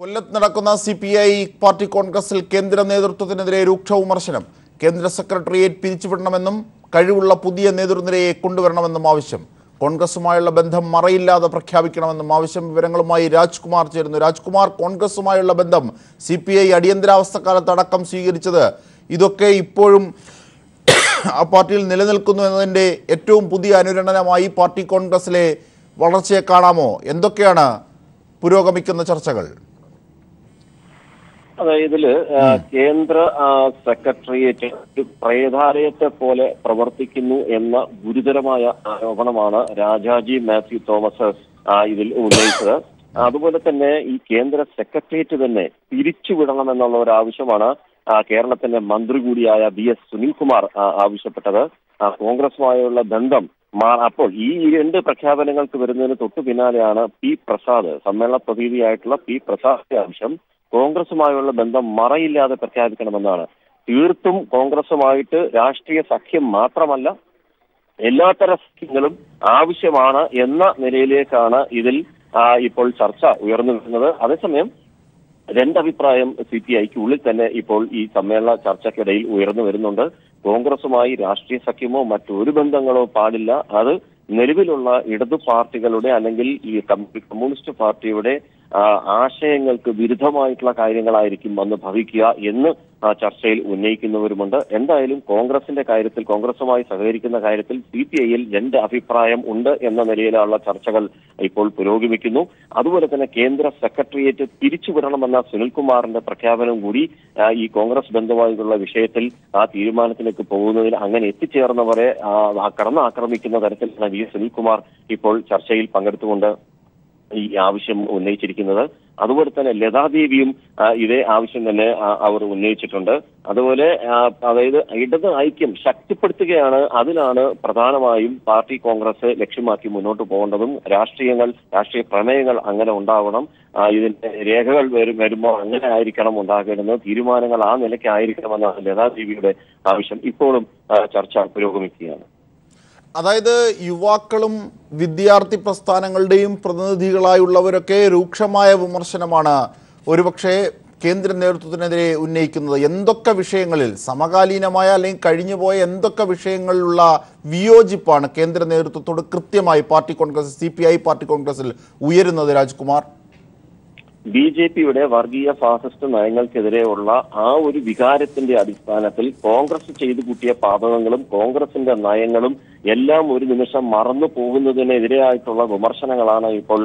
കൊല്ലത്ത് നടക്കുന്ന C P I party കോൺഗ്രസിൽ കേന്ദ്ര നേതൃത്വത്തിനെതിരെ രൂക്ഷ വിമർശനം. കേന്ദ്ര സെക്രട്ടേറിയറ്റ് പിരിച്ചുവിടണമെന്നും കഴിവുള്ള പുതിയ നേതൃനിരയെ കൊണ്ടുവരണമെന്നും ആവശ്യം. കോൺഗ്രസുമായുള്ള ബന്ധം മറയില്ലാതെ പ്രഖ്യാപിക്കണമെന്നും ആവശ്യം. വിവരങ്ങളുമായി രാജ്കുമാർ ചേരുന്നു. രാജ്കുമാർ കോൺഗ്രസുമായുള്ള ബന്ധം സി പി ഐ അടിയന്തരാവസ്ഥക്കാലത്ത് അടക്കം സ്വീകരിച്ചത്. ഇതൊക്കെ ഇപ്പോഴും ആ പാർട്ടിയിൽ നിലനിൽക്കുന്നു എന്നതിന്റെ ഏറ്റവും പുതിയ അനുരണനമായി പാർട്ടി കോൺഗ്രസിലെ വളർച്ചയെ കാണാമോ? എന്തൊക്കെയാണ് പുരോഗമിക്കുന്ന ചർച്ചകൾ? അതെ ഇതിൽ കേന്ദ്ര സെക്രട്ടേറിയറ്റ് ഒരു പ്രേതാലയത്തെ പോലെ പ്രവർത്തിക്കുന്നു എന്ന ഗുരുതരമായ ആരോപണമാണ് രാജാജി മാത്യു തോമസ് ഇതിൽ ഉന്നയിച്ചത്. അതുപോലെ തന്നെ ഈ കേന്ദ്ര സെക്രട്ടേറിയറ്റ് തന്നെ പിരിച്ചുവിടണം എന്നുള്ള ഒരു ആവശ്യമാണ് കേരളത്തിന്റെ മന്ത്രി കൂടിയായ ബി എസ് സുനിൽകുമാർ ആവശ്യപ്പെട്ടത്. കോൺഗ്രസുമായുള്ള ബന്ധം അപ്പോൾ ഈ രണ്ട് പ്രഖ്യാപനങ്ങൾക്ക് വരുന്നതിന് തൊട്ടു പിന്നാലെയാണ് പി പ്രസാദ് സമ്മേളന പ്രതിനിധിയായിട്ടുള്ള പി പ്രസാദിന്റെ ആവശ്യം. കോൺഗ്രസുമായുള്ള ബന്ധം മറയില്ലാതെ പ്രഖ്യാപിക്കണമെന്നാണ്. തീർത്തും കോൺഗ്രസുമായിട്ട് രാഷ്ട്രീയ സഖ്യം മാത്രമല്ല എല്ലാത്തര സഖ്യങ്ങളും ആവശ്യമാണ് എന്ന നിലയിലേക്കാണ് ഇതിൽ ഇപ്പോൾ ചർച്ച ഉയർന്നു വരുന്നത്. അതേസമയം രണ്ടഭിപ്രായം സി പി ഐക്ക് ഉള്ളിൽ തന്നെ ഇപ്പോൾ ഈ സമ്മേളന ചർച്ചയ്ക്കിടയിൽ ഉയർന്നു വരുന്നുണ്ട്. കോൺഗ്രസുമായി രാഷ്ട്രീയ സഖ്യമോ മറ്റൊരു ബന്ധങ്ങളോ പാടില്ല. അത് നിലവിലുള്ള ഇടതു പാർട്ടികളുടെ അല്ലെങ്കിൽ ഈ കമ്മ്യൂണിസ്റ്റ് പാർട്ടിയുടെ ആശയങ്ങൾക്ക് വിരുദ്ധമായിട്ടുള്ള കാര്യങ്ങളായിരിക്കും വന്ന് ഭവിക്കുക എന്ന് ചർച്ചയിൽ ഉന്നയിക്കുന്നവരുമുണ്ട്. എന്തായാലും കോൺഗ്രസിന്റെ കാര്യത്തിൽ കോൺഗ്രസുമായി സഹകരിക്കുന്ന കാര്യത്തിൽ സി പി ഐയിൽ രണ്ട് അഭിപ്രായം ഉണ്ട് എന്ന നിലയിലുള്ള ചർച്ചകൾ ഇപ്പോൾ പുരോഗമിക്കുന്നു. അതുപോലെ തന്നെ കേന്ദ്ര സെക്രട്ടേറിയറ്റ് തിരിച്ചുവിടണമെന്ന സുനിൽകുമാറിന്റെ പ്രഖ്യാപനം കൂടി ഈ കോൺഗ്രസ് ബന്ധമായിട്ടുള്ള വിഷയത്തിൽ ആ തീരുമാനത്തിലേക്ക് പോകുന്നതിൽ അങ്ങനെ എത്തിച്ചേർന്നവരെ കടന്നാക്രമിക്കുന്ന തരത്തിലാണ് വി സുനിൽകുമാർ ഇപ്പോൾ ചർച്ചയിൽ പങ്കെടുത്തുകൊണ്ട് ഈ ആവശ്യം ഉന്നയിച്ചിരിക്കുന്നത്. അതുപോലെ തന്നെ ലതാദേവിയും ഇതേ ആവശ്യം തന്നെ അവർ ഉന്നയിച്ചിട്ടുണ്ട്. അതുപോലെ അതായത് ഇടത് ഐക്യം ശക്തിപ്പെടുത്തുകയാണ് അതിലാണ് പ്രധാനമായും പാർട്ടി കോൺഗ്രസ് ലക്ഷ്യമാക്കി മുന്നോട്ട് പോകേണ്ടതും രാഷ്ട്രീയങ്ങൾ രാഷ്ട്രീയ പ്രമേയങ്ങൾ അങ്ങനെ ഉണ്ടാവണം. ഇതിന്റെ രേഖകൾ വരും വരുമ്പോൾ അങ്ങനെ ആയിരിക്കണം ഉണ്ടാകേണ്ടത് തീരുമാനങ്ങൾ ആ നിലയ്ക്കായിരിക്കണമെന്നാണ് ലതാദേവിയുടെ ആവശ്യം. ഇപ്പോഴും ചർച്ച പുരോഗമിക്കുകയാണ്. അതായത് യുവാക്കളും വിദ്യാർത്ഥി പ്രസ്ഥാനങ്ങളുടെയും പ്രതിനിധികളായുള്ളവരൊക്കെ രൂക്ഷമായ വിമർശനമാണ് ഒരുപക്ഷെ കേന്ദ്ര നേതൃത്വത്തിനെതിരെ ഉന്നയിക്കുന്നത്. എന്തൊക്കെ വിഷയങ്ങളിൽ സമകാലീനമായ അല്ലെങ്കിൽ കഴിഞ്ഞുപോയ എന്തൊക്കെ വിഷയങ്ങളിലുള്ള വിയോജിപ്പാണ് കേന്ദ്ര നേതൃത്വത്തോട് കൃത്യമായി പാർട്ടി കോൺഗ്രസ് സി പാർട്ടി കോൺഗ്രസിൽ ഉയരുന്നത് രാജ്കുമാർ? ബി ജെ പിയുടെ വർഗീയ ഫാസിസ്റ്റ് നയങ്ങൾക്കെതിരെയുള്ള ആ ഒരു വികാരത്തിന്റെ അടിസ്ഥാനത്തിൽ കോൺഗ്രസ് ചെയ്തു കൂട്ടിയ പാതകങ്ങളും കോൺഗ്രസിന്റെ നയങ്ങളും എല്ലാം ഒരു നിമിഷം മറന്നു പോകുന്നതിനെതിരെയായിട്ടുള്ള വിമർശനങ്ങളാണ് ഇപ്പോൾ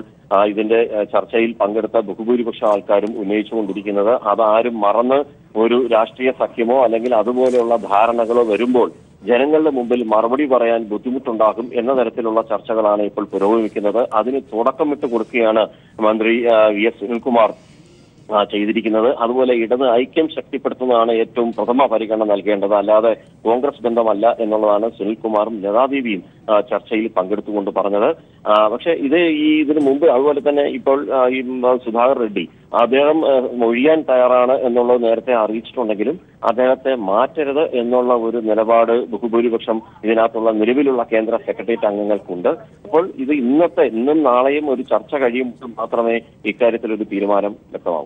ഇതിന്റെ ചർച്ചയിൽ പങ്കെടുത്ത ബഹുഭൂരിപക്ഷ ആൾക്കാരും ഉന്നയിച്ചുകൊണ്ടിരിക്കുന്നത്. അതാരും മറന്ന് ഒരു രാഷ്ട്രീയ സഖ്യമോ അല്ലെങ്കിൽ അതുപോലെയുള്ള ധാരണകളോ വരുമ്പോൾ ജനങ്ങളുടെ മുമ്പിൽ മറുപടി പറയാൻ ബുദ്ധിമുട്ടുണ്ടാകും എന്ന തരത്തിലുള്ള ചർച്ചകളാണ് ഇപ്പോൾ പുരോഗമിക്കുന്നത്. അതിന് തുടക്കമിട്ട് കൊടുക്കുകയാണ് മന്ത്രി വി എസ് സുനിൽകുമാർ ചെയ്തിരിക്കുന്നത്. അതുപോലെ ഇടത് ഐക്യം ശക്തിപ്പെടുത്തുന്നതാണ് ഏറ്റവും പ്രഥമ പരിഗണന നൽകേണ്ടത്. അല്ലാതെ കോൺഗ്രസ് ബന്ധമല്ല എന്നുള്ളതാണ് സുനിൽകുമാറും ലതാദേവിയും ചർച്ചയിൽ പങ്കെടുത്തുകൊണ്ട് പറഞ്ഞത്. പക്ഷേ ഇത് ഈ ഇതിനു മുമ്പ് അതുപോലെ തന്നെ ഇപ്പോൾ ഈ സുധാകർ റെഡ്ഡി അദ്ദേഹം മൊഴിയാൻ തയ്യാറാണ് എന്നുള്ളത് നേരത്തെ അറിയിച്ചിട്ടുണ്ടെങ്കിലും അദ്ദേഹത്തെ മാറ്റരുത് എന്നുള്ള ഒരു നിലപാട് ബഹുഭൂരിപക്ഷം ഇതിനകത്തുള്ള നിലവിലുള്ള കേന്ദ്ര സെക്രട്ടേറിയറ്റ് അംഗങ്ങൾക്കുണ്ട്. അപ്പോൾ ഇത് ഇന്നത്തെ ഇന്നും നാളെയും ഒരു ചർച്ച കഴിയുമ്പോൾ മാത്രമേ ഇക്കാര്യത്തിൽ ഒരു തീരുമാനം വ്യക്തമാവൂ.